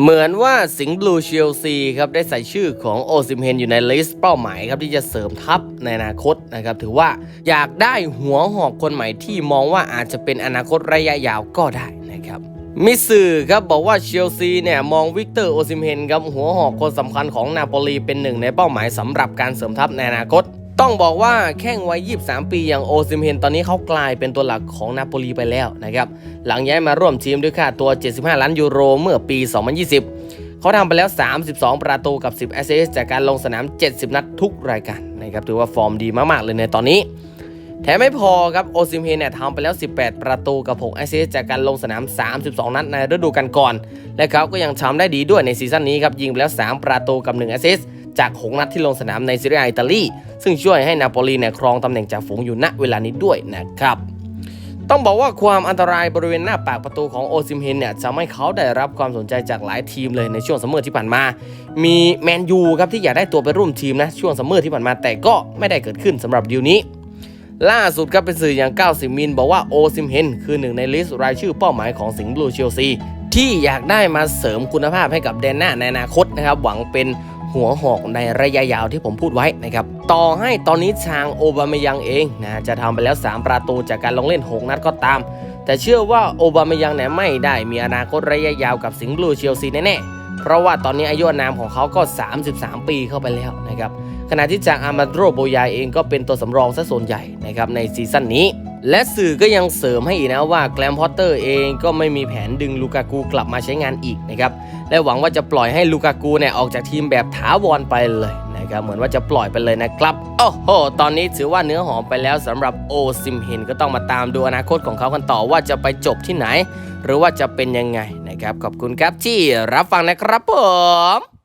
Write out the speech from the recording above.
เหมือนว่าสิงห์บลูเชลซีครับได้ใส่ชื่อของโอซิมเฮนอยู่ในลิสต์เป้าหมายครับที่จะเสริมทัพในอนาคตนะครับถือว่าอยากได้หัวหอกคนใหม่ที่มองว่าอาจจะเป็นอนาคตระยะยาวก็ได้นะครับมิสื่อครับบอกว่าเชลซีเนี่ยมองวิกเตอร์โอซิมเฮนครับหัวหอกคนสำคัญของนาโปลีเป็นหนึ่งในเป้าหมายสำหรับการเสริมทัพในอนาคต ต้องบอกว่าแข้งวัย 23 ปีอย่างโอซิมเฮนตอนนี้เขากลายเป็นตัวหลักของนาโปลีไปแล้วนะครับหลังย้ายมาร่วมทีมด้วยค่าตัว 75 ล้านยูโรเมื่อปี 2020 เขาทำไปแล้ว 32 ประตูกับ 10 แอสซิสต์จากการลงสนาม 70 นัดทุกรายการนะครับถือว่าฟอร์มดีมาก ๆ เลยในตอนนี้ แถมไม่พอครับโอซิมเฮนเนี่ยทำไปแล้ว 18 ประตูกับ 6 แอสซิสต์จากการลงสนาม 32 นัดในฤดูกาลก่อน และเขาก็ยังทำได้ดีด้วยในซีซั่นนี้ครับยิงไปแล้ว 3 ประตูกับ 1 แอสซิสต์ จาก 6 นัดที่ลงสนามในซีเรียอิตาลี ซึ่งช่วยให้นาโปลีเนี่ยครองตำแหน่งจ่าฝูงอยู่ณเวลานี้ด้วยนะครับต้องบอกว่าความอันตรายบริเวณหน้าปากประตูของโอซิมเฮนเนี่ยจะให้เขาได้รับความสนใจจากหลายทีมเลยในช่วงซัมเมอร์ที่ผ่านมา มีแมนยูครับที่อยากได้ตัวไปร่วมทีมนะช่วงซัมเมอร์ที่ผ่านมาแต่ก็ไม่ได้เกิดขึ้นสำหรับดีลนี้ ล่าสุดครับเป็นสื่ออย่าง 90 มิลบอกว่าโอซิมเฮนคือหนึ่งในลิสต์รายชื่อเป้าหมายของสิงห์บลูเชลซีที่อยากได้มาเสริมคุณภาพให้กับแดนหน้าในอนาคตนะครับหวังเป็น หัวหอกในระยะยาวที่ผมพูดไว้นะครับต่อให้ตอนนี้ทางโอบาเมยังเองนะจะทำไปแล้ว 3 ประตูจากการลงเล่น 6 นัดก็ตาม แต่เชื่อว่าโอบาเมยังเนี่ยไม่ได้มีอนาคตระยะยาวกับสิงห์บลูเชลซีแน่ๆเพราะว่าตอนนี้อายุนามของเขาก็ 33 ปีเข้าไปแล้วนะครับขณะที่จากอามาโดโบยาเองก็เป็นตัวสำรองซะส่วนใหญ่นะครับในซีซั่นนี้ และสื่อก็ยังเสริมให้อีกนะว่าแกลมพอตเตอร์เองก็ไม่มีแผนดึงลูกากูกลับมาใช้งานอีกนะครับและหวังว่าจะปล่อยให้ลูกากูเนี่ยออกจากทีมแบบถาวรไปเลยนะครับเหมือนว่าจะปล่อยไปเลยนะครับโอ้โหตอนนี้ถือว่าเนื้อหอมไปแล้วสำหรับโอซิมเฮนก็ต้องมาตามดูอนาคตของเขากันต่อว่าจะไปจบที่ไหน หรือว่าจะเป็นยังไงนะครับขอบคุณครับที่รับฟังนะครับผม